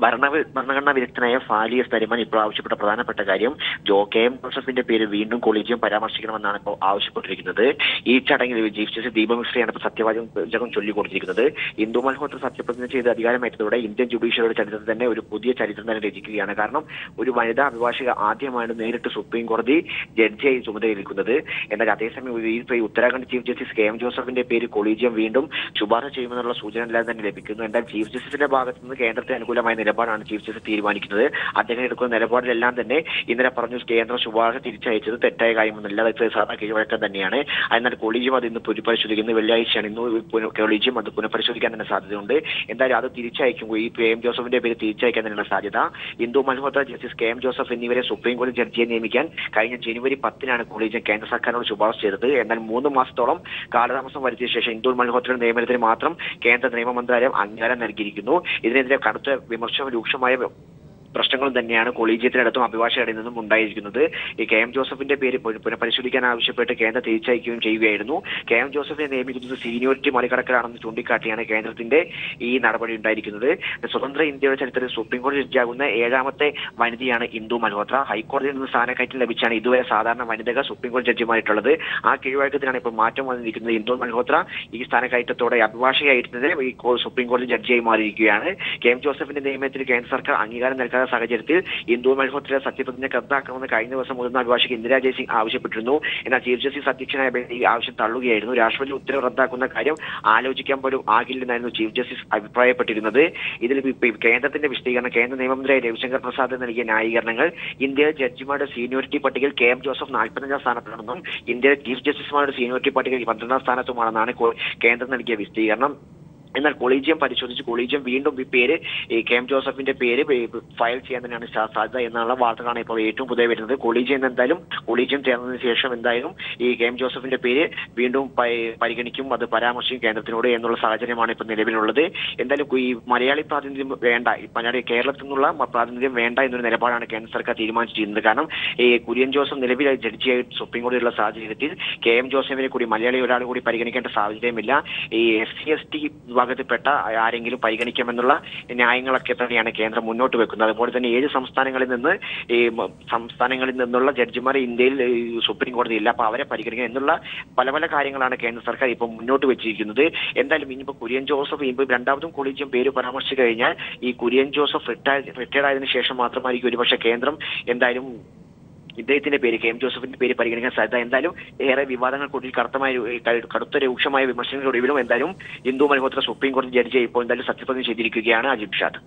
ഭരണ ഭരണഘടനാ വിദഗ്ധനായ ഫാലിയസ് നരിമാൻ ഇപ്പോൾ ആവശ്യപ്പെട്ട പ്രധാനപ്പെട്ട കാര്യം ജോ കെ എം ജോസഫിന്റെ പേര് വീണ്ടും കൊളീജിയം പരാമർശിക്കണമെന്നാണ് ഇപ്പോൾ ആവശ്യപ്പെട്ടിരിക്കുന്നത്. ഈ ചടങ്ങിൽ ചീഫ് ജസ്റ്റിസ് ദീപക് മിശ്രയാണ് ഇപ്പോൾ സത്യവാചകം ചൊല്ലിക്കൊടുത്തിരിക്കുന്നത്. ഇന്ദു മൽഹോത്ര സത്യപ്രതിജ്ഞ ചെയ്ത് അധികാരമേറ്റതോടെ ഇന്ത്യൻ ജുഡീഷ്യറിയുടെ ചരിത്രത്തിൽ തന്നെ ഒരു പുതിയ ചരിത്രം തന്നെ രചിക്കുകയാണ്. കാരണം ഒരു വനിതാ അഭിഭാഷക ആദ്യമാണ് നേരിട്ട് സുപ്രീം കോടതി ജഡ്ജിയായി ചുമതലയിരിക്കുന്നത് എന്നാൽ അതേസമയം ഈ Uttarakhand chief justice K M ജോസഫിന്റെ പേര് കൊളീജിയം വീണ്ടും ശുപാർശ ചെയ്യുമെന്നുള്ള സൂചന എല്ലാം തന്നെ ലഭിക്കുന്നു. എന്നാൽ ചീഫ് ജസ്റ്റിസിന്റെ ഭാഗത്തുനിന്ന് കേന്ദ്രത്തെ അനുകൂലമായ നിലപാടാണ് ചീഫ് ജസ്റ്റിസ് തീരുമാനിക്കുന്നത്. അദ്ദേഹം എടുക്കുന്ന നിലപാടിലെല്ലാം തന്നെ ഇന്നലെ പറഞ്ഞു കേന്ദ്ര ശുപാർശ തിരിച്ചയച്ചത് തെറ്റായ കാര്യമൊന്നുമില്ല അത് സാധാ കീഴ്വഴക്കം തന്നെയാണ്. എന്നാൽ കോളേജും അത് ഇന്ന് പുനഃപരിശോധിക്കുന്ന. വെള്ളിയാഴ്ചയാണ് ഇന്ന് കോളേജും അത് പുനഃപരിശോധിക്കാൻ തന്നെ സാധ്യതയുണ്ട്. എന്തായാലും അത് തിരിച്ചയക്കുമ്പോൾ ഈ പി എം ജോസഫിന്റെ പേര് തിരിച്ചയക്കാൻ തന്നെയാണ് സാധ്യത. Indu Malhotra justice K M Joseph എന്നിവരെ സുപ്രീം കോടതി ജഡ്ജിയെ നിയമിക്കാൻ കഴിഞ്ഞ ജനുവരി പത്തിനാണ് കോളേജ് കേന്ദ്ര സർക്കാരിനോട് ശുപാർശ ചെയ്തത്. എന്നാൽ മൂന്ന് മാസത്തോളം കാലതാമസം വരുത്തിയ ശേഷം ഇന്ദു മൽഹോത്രയുടെ നിയമനത്തിന് മാത്രം കേന്ദ്ര നിയമ മന്ത്രാലയം അംഗീകാരം നൽകിയിരിക്കുന്നു. ഇതിനെതിരെ കടുത്ത വിമർശനം ช่วยมาดูช่วยไหมแบบ പ്രശ്നങ്ങളും തന്നെയാണ് കൊളീജിയത്തിനടുത്തും അഭിഭാഷകരിൽ നിന്നും ഉണ്ടായിരിക്കുന്നത്. ഈ കെ എം ജോസഫിന്റെ പേര് പുന- പുനഃപരിശോധിക്കാൻ ആവശ്യപ്പെട്ട് കേന്ദ്രം തിരിച്ചയക്കുകയും ചെയ്യുകയായിരുന്നു. കെ എം ജോസഫിനെ നിയമിക്കുന്നത് സീനിയോറിറ്റി മറികടക്കലാണെന്ന് ചൂണ്ടിക്കാട്ടിയാണ് കേന്ദ്രത്തിന്റെ ഈ നടപടി ഉണ്ടായിരിക്കുന്നത്. സ്വതന്ത്ര ഇന്ത്യയുടെ ചരിത്രത്തിൽ സുപ്രീം കോടതി ജഡ്ജിയാകുന്ന ഏഴാമത്തെ വനിതയാണ് ഇന്ദു മൽഹോത്ര. ഹൈക്കോടതിയിൽ നിന്ന് സ്ഥാനക്കയറ്റം ലഭിച്ചാണ് ഇതുവരെ സാധാരണ വനിതകൾ സുപ്രീം കോടതി ജഡ്ജിമായിട്ടുള്ളത് ആ കീഴ്വഴക്കത്തിലാണ് ഇപ്പോൾ മാറ്റം വന്നിരിക്കുന്നത് ഇന്ദു മൽഹോത്ര. ഈ സ്ഥാനക്കയറ്റത്തോടെ അഭിഭാഷകയായിരുന്നത് ഈ സുപ്രീം കോടതി ജഡ്ജിയായി മാറിയിരിക്കുകയാണ്. കെ എം ജോസഫിന്റെ നിയമനത്തിന് കേന്ദ്ര സർക്കാർ അംഗീകാരം നൽകാത്ത സാഹചര്യത്തിൽ ഇന്ദു മൽഹോത്രയുടെ സത്യപ്രതിജ്ഞ റദ്ദാക്കണമെന്ന് കഴിഞ്ഞ ദിവസം മുതിർന്ന അഭിഭാഷകൻ ഇന്ദിരാ ജയ്സിംഗ് ആവശ്യപ്പെട്ടിരുന്നു. എന്നാൽ ചീഫ് ജസ്റ്റിസ് അധ്യക്ഷനായ ബെഞ്ച് ഈ ആവശ്യം തള്ളുകയായിരുന്നു. രാഷ്ട്രപതി ഉത്തരവ് റദ്ദാക്കുന്ന കാര്യം ആലോചിക്കാൻ പോലും ആകില്ലെന്നായിരുന്നു ചീഫ് ജസ്റ്റിസ് അഭിപ്രായപ്പെട്ടിരുന്നത്. ഇതിൽ കേന്ദ്രത്തിന്റെ വിശദീകരണം കേന്ദ്ര നിയമമന്ത്രി രവിശങ്കർ പ്രസാദ് നൽകിയ ന്യായീകരണങ്ങൾ ഇന്ത്യയിലെ ജഡ്ജിമാരുടെ സീനിയോറിറ്റി പട്ടികയിൽ കെ എം ജോസഫ് നാൽപ്പത്തഞ്ചാം സ്ഥാനത്താണെന്നും ഇന്ത്യയിലെ ചീഫ് ജസ്റ്റിസുമാരുടെ സീനിയോറിറ്റി പട്ടികയിൽ പന്ത്രണ്ടാം സ്ഥാനത്തുമാണെന്നാണ് കേന്ദ്രം നൽകിയ വിശദീകരണം. എന്നാൽ കൊളീജിയം പരിശോധിച്ച് കൊളീജിയം വീണ്ടും ഈ പേര് ഈ കെ എം ജോസഫിന്റെ പേര് ഫയൽ ചെയ്യാൻ തന്നെയാണ് സാധ്യത എന്നുള്ള വാർത്തകളാണ് ഇപ്പോൾ ഏറ്റവും പുതിയ വരുന്നത്. കൊളീജിയം എന്തായാലും കൊളീജിയം ചേർന്നതിന് ശേഷം എന്തായാലും ഈ കെ എം ജോസഫിന്റെ പേര് വീണ്ടും പരിഗണിക്കും അത് പരാമർശിക്കും കേന്ദ്രത്തിനോട് എന്നുള്ള സാഹചര്യമാണ് ഇപ്പോൾ നിലവിലുള്ളത്. എന്തായാലും ഈ മലയാളി പ്രാതിനിധ്യം വേണ്ട മലയാളി കേരളത്തിൽ നിന്നുള്ള പ്രാതിനിധ്യം വേണ്ട എന്നൊരു നിലപാടാണ് കേന്ദ്ര സർക്കാർ തീരുമാനിച്ചിരിക്കുന്നത്. കാരണം ഈ കുര്യൻ ജോസഫ് നിലവിൽ ജഡ്ജിയായി സുപ്രീം കോടതിയുള്ള സാഹചര്യത്തിൽ കെ എം ജോസഫിനെ കൂടി മലയാളി ഒരാൾ കൂടി പരിഗണിക്കേണ്ട സാഹചര്യമില്ല. ഈ എസ് സി എസ് ടി വിഭാഗത്തിൽപ്പെട്ട ആരെങ്കിലും പരിഗണിക്കുമെന്നുള്ള ന്യായങ്ങളൊക്കെ തന്നെയാണ് കേന്ദ്രം മുന്നോട്ട് വെക്കുന്നത്. അതുപോലെ തന്നെ ഏഴ് സംസ്ഥാനങ്ങളിൽ നിന്ന് ഈ സംസ്ഥാനങ്ങളിൽ നിന്നുള്ള ജഡ്ജിമാർ ഇന്ത്യയിൽ സുപ്രീം കോടതി ഇല്ല. അപ്പൊ അവരെ പരിഗണിക്കുക എന്നുള്ള പല പല കാര്യങ്ങളാണ് കേന്ദ്ര സർക്കാർ ഇപ്പൊ മുന്നോട്ട് വെച്ചിരിക്കുന്നത്. എന്തായാലും ഇനിയിപ്പോ കുര്യൻ ജോസഫ് ഇപ്പൊ രണ്ടാമതും കൊളീജിയം പേര് പരാമർശിച്ചു കഴിഞ്ഞാൽ ഈ കുര്യൻ ജോസഫ് റിട്ടയർ റിട്ടയർഡ് ആയതിനു ശേഷം മാത്രമായിരിക്കും ഒരുപക്ഷെ കേന്ദ്രം എന്തായാലും ഇദ്ദേഹത്തിന്റെ പേര് കെ എം ജോസഫിന്റെ പേര് പരിഗണിക്കാൻ സാധ്യത. എന്തായാലും ഏറെ വിവാദങ്ങൾ കറുത്തമായ കടുത്തമായ കടുത്ത രൂക്ഷമായ വിമർശനങ്ങളൊടുവിലും എന്തായാലും ഇന്ദു മൽഹോത്ര സുപ്രീം കോടതി ജഡ്ജി ഇപ്പോൾ എന്തായാലും സത്യപ്രതിജ്ഞ ചെയ്തിരിക്കുകയാണ് അജിത് ഷാദ്.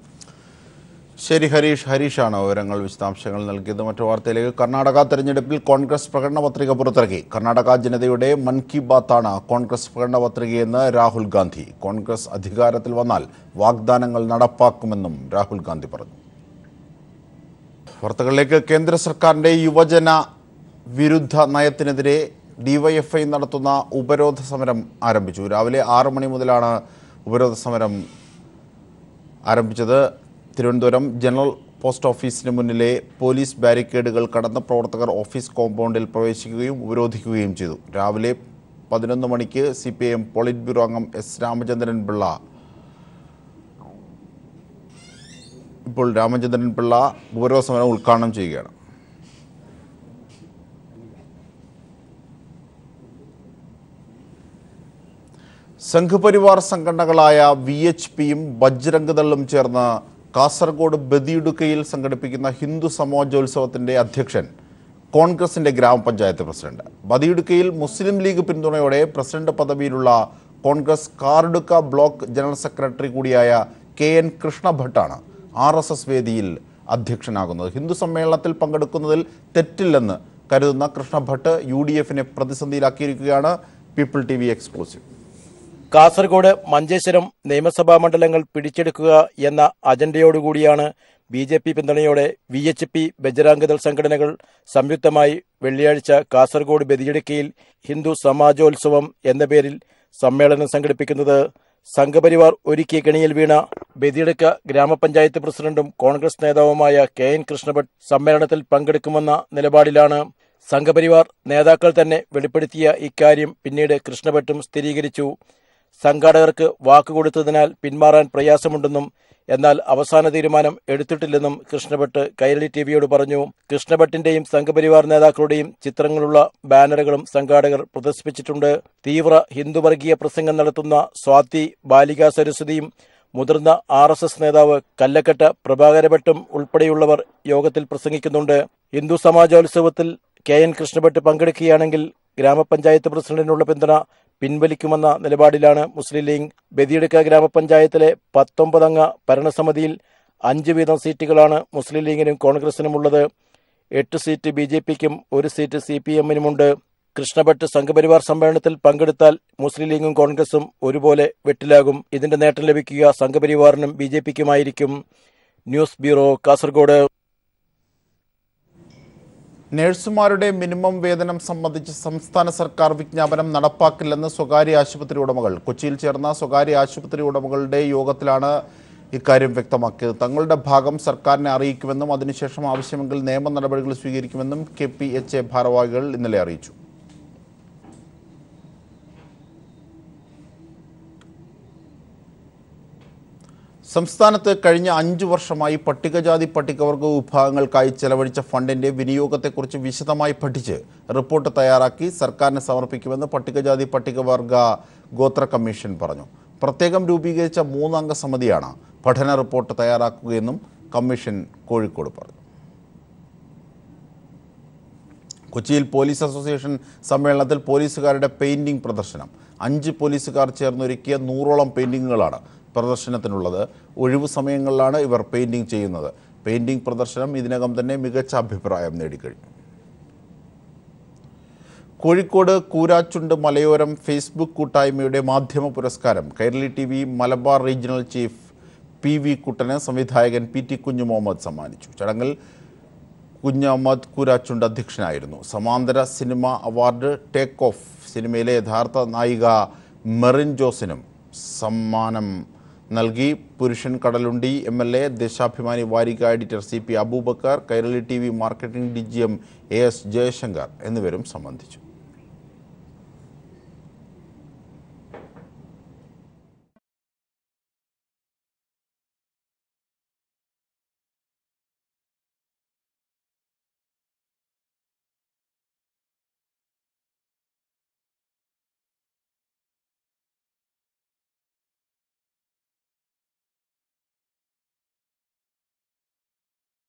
ശരി ഹരീഷ് ഹരീഷാണ് വിവരങ്ങൾ വിശദാംശങ്ങൾ നൽകിയത്. മറ്റു വാർത്തയിലേക്ക് കർണാടക തെരഞ്ഞെടുപ്പിൽ കോൺഗ്രസ് പ്രകടന പത്രിക പുറത്തിറക്കി. കർണാടക ജനതയുടെ മൻ കി ബാത്താണ് കോൺഗ്രസ് പ്രകടന പത്രികയെന്ന് രാഹുൽ ഗാന്ധി. കോൺഗ്രസ് അധികാരത്തിൽ വന്നാൽ വാഗ്ദാനങ്ങൾ നടപ്പാക്കുമെന്നും രാഹുൽ ഗാന്ധി പറഞ്ഞു. വാർത്തകളിലേക്ക് കേന്ദ്ര സർക്കാരിന്റെ യുവജന വിരുദ്ധ നയത്തിനെതിരെ ഡിവൈഎഫ്ഐ നടത്തുന്ന ഉപരോധ സമരം ആരംഭിച്ചു. രാവിലെ ആറു മണി മുതലാണ് ഉപരോധ സമരം ആരംഭിച്ചത്. തിരുവനന്തപുരം ജനറൽ പോസ്റ്റ് ഓഫീസിന് മുന്നിലെ പോലീസ് ബാരിക്കേഡുകൾ കടന്ന് പ്രവർത്തകർ ഓഫീസ് കോമ്പൗണ്ടിൽ പ്രവേശിക്കുകയും ഉപരോധിക്കുകയും ചെയ്തു. രാവിലെ പതിനൊന്ന് മണിക്ക് C P I M polit bureau അംഗം എസ് രാമചന്ദ്രൻ പിള്ള ഇപ്പോൾ രാമചന്ദ്രൻ പിള്ള ഗൗരവ സമരം ഉദ്ഘാടനം ചെയ്യുകയാണ്. സംഘപരിവാർ സംഘടനകളായ വി എച്ച് പിയും ബജ്രംഗദളും ചേർന്ന് കാസർഗോഡ് ബദിയുടുക്കയിൽ സംഘടിപ്പിക്കുന്ന ഹിന്ദു സമാജോത്സവത്തിന്റെ അധ്യക്ഷൻ കോൺഗ്രസിന്റെ ഗ്രാമപഞ്ചായത്ത് പ്രസിഡന്റ്. ബദിയുടുക്കയിൽ മുസ്ലിം ലീഗ് പിന്തുണയോടെ president പദവിയിലുള്ള Congress Karadka block general secretary കൂടിയായ കെ എൻ കൃഷ്ണഭട്ടാണ് ആർ എസ് എസ് വേദിയിൽ അധ്യക്ഷനാകുന്നത്. ഹിന്ദു സമ്മേളനത്തിൽ പങ്കെടുക്കുന്നതിൽ തെറ്റില്ലെന്ന് കരുതുന്ന കൃഷ്ണഭട്ട് യു ഡി എഫിനെ പ്രതിസന്ധിയിലാക്കിയിരിക്കുകയാണ് people T V exclusive. Kasaragod Manjeshwaram നിയമസഭാ മണ്ഡലങ്ങൾ പിടിച്ചെടുക്കുക എന്ന അജണ്ടയോടുകൂടിയാണ് ബി ജെ പി പിന്തുണയോടെ വി എച്ച് പി ബജരാംഗദൾ സംഘടനകൾ സംയുക്തമായി വെള്ളിയാഴ്ച കാസർഗോഡ് ബദിയടുക്കയിൽ ഹിന്ദു സമാജോത്സവം എന്ന പേരിൽ സമ്മേളനം സംഘടിപ്പിക്കുന്നത് സംഘപരിവാർ ഒരുക്കിയ കെണിയിൽ വീണ ബദിയടുക്ക ഗ്രാമപഞ്ചായത്ത് പ്രസിഡന്റും കോൺഗ്രസ് നേതാവുമായ കെ എൻ കൃഷ്ണഭട്ട് സമ്മേളനത്തിൽ പങ്കെടുക്കുമെന്ന നിലപാടിലാണ് സംഘപരിവാർ നേതാക്കൾ തന്നെ വെളിപ്പെടുത്തിയ ഇക്കാര്യം പിന്നീട് കൃഷ്ണഭട്ടും സ്ഥിരീകരിച്ചു. സംഘാടകർക്ക് വാക്കുകൊടുത്തതിനാൽ പിന്മാറാൻ പ്രയാസമുണ്ടെന്നും എന്നാൽ അവസാന തീരുമാനം എടുത്തിട്ടില്ലെന്നും കൃഷ്ണഭട്ട് കൈരളി ടിവിയോട് പറഞ്ഞു. കൃഷ്ണഭട്ടിന്റെയും സംഘപരിവാർ നേതാക്കളുടെയും ചിത്രങ്ങളുള്ള ബാനറുകളും സംഘാടകർ പ്രദർശിപ്പിച്ചിട്ടുണ്ട്. തീവ്ര ഹിന്ദുവർഗീയ പ്രസംഗം നടത്തുന്ന സ്വാതി ബാലികാ സരസ്വതിയും മുതിർന്ന ആർ എസ് എസ് നേതാവ് കല്ലക്കട്ട പ്രഭാകരഭട്ടും ഉൾപ്പെടെയുള്ളവർ യോഗത്തിൽ പ്രസംഗിക്കുന്നുണ്ട്. ഹിന്ദു സമാജോത്സവത്തിൽ കെ എൻ കൃഷ്ണഭട്ട് പങ്കെടുക്കുകയാണെങ്കിൽ ഗ്രാമപഞ്ചായത്ത് പ്രസിഡന്റിനുള്ള പിന്തുണ പിൻവലിക്കുമെന്ന നിലപാടിലാണ് മുസ്ലിം ലീഗ് ബദിയടുക്ക ഗ്രാമപഞ്ചായത്തിലെ പത്തൊമ്പതംഗ ഭരണസമിതിയിൽ അഞ്ച് വീതം സീറ്റുകളാണ് മുസ്ലിം ലീഗിനും കോൺഗ്രസിനുമുള്ളത്. എട്ട് സീറ്റ് ബി ജെ പിക്കും ഒരു സീറ്റ് സി പി എമ്മിനുമുണ്ട്. കൃഷ്ണഭട്ട് സംഘപരിവാർ സമ്മേളനത്തിൽ പങ്കെടുത്താൽ മുസ്ലിം ലീഗും കോൺഗ്രസും ഒരുപോലെ വെട്ടിലാകും. ഇതിന്റെ നേട്ടം ലഭിക്കുക സംഘപരിവാറിനും B J പിക്കുമായിരിക്കും. News bureau Kasaragod. നഴ്സുമാരുടെ minimum വേതനം സംബന്ധിച്ച് സംസ്ഥാന സർക്കാർ വിജ്ഞാപനം നടപ്പാക്കില്ലെന്ന് സ്വകാര്യ ആശുപത്രി ഉടമകൾ. കൊച്ചിയിൽ ചേർന്ന സ്വകാര്യ ആശുപത്രി ഉടമകളുടെ യോഗത്തിലാണ് ഇക്കാര്യം വ്യക്തമാക്കിയത്. തങ്ങളുടെ ഭാഗം സർക്കാരിനെ അറിയിക്കുമെന്നും അതിനുശേഷം ആവശ്യമെങ്കിൽ നിയമ നടപടികൾ സ്വീകരിക്കുമെന്നും കെ പി എച്ച് എ ഭാരവാഹികൾ ഇന്നലെ അറിയിച്ചു. സംസ്ഥാനത്ത് കഴിഞ്ഞ അഞ്ചു വർഷമായി പട്ടികജാതി പട്ടികവർഗ വിഭാഗങ്ങൾക്കായി ചെലവഴിച്ച ഫണ്ടിന്റെ വിനിയോഗത്തെക്കുറിച്ച് വിശദമായി പഠിച്ച് റിപ്പോർട്ട് തയ്യാറാക്കി സർക്കാരിന് സമർപ്പിക്കുമെന്ന് പട്ടികജാതി പട്ടികവർഗ ഗോത്ര കമ്മീഷൻ പറഞ്ഞു. പ്രത്യേകം രൂപീകരിച്ച മൂന്നംഗ സമിതിയാണ് പഠന റിപ്പോർട്ട് തയ്യാറാക്കുകയെന്നും കമ്മീഷൻ കോഴിക്കോട് പറഞ്ഞു. കൊച്ചിയിൽ പോലീസ് അസോസിയേഷൻ സമ്മേളനത്തിൽ പോലീസുകാരുടെ പെയിന്റിംഗ് പ്രദർശനം. അഞ്ച് പോലീസുകാർ ചേർന്നൊരുക്കിയ നൂറോളം പെയിന്റിങ്ങുകളാണ് പ്രദർശനത്തിനുള്ളത്. ഒഴിവു സമയങ്ങളിലാണ് ഇവർ പെയിന്റിംഗ് ചെയ്യുന്നത്. പെയിന്റിംഗ് പ്രദർശനം ഇതിനകം തന്നെ മികച്ച അഭിപ്രായം നേടിക്കഴിഞ്ഞു. കോഴിക്കോട് കൂരാച്ചുണ്ട് മലയോരം ഫേസ്ബുക്ക് കൂട്ടായ്മയുടെ മാധ്യമ പുരസ്കാരം. Kairali T V Malabar regional chief P V കുട്ടന് സംവിധായകൻ പി ടി കുഞ്ഞു മുഹമ്മദ് സമ്മാനിച്ചു. ചടങ്ങിൽ കുഞ്ഞു കുഞ്ഞഹമ്മദ് കൂരാച്ചുണ്ട് അധ്യക്ഷനായിരുന്നു. സമാന്തര സിനിമ അവാർഡ് ടേക്ക് ഓഫ് സിനിമയിലെ യഥാർത്ഥ നായിക മെറിൻ ജോസിനും സമ്മാനം നൽകി പുരുഷൻ Kadalundi M L A Deshabhimani വാരിക editor C P Abubakar Kairali T V marketing D G M A S Jayashankar എന്നിവരും സംബന്ധിച്ചു.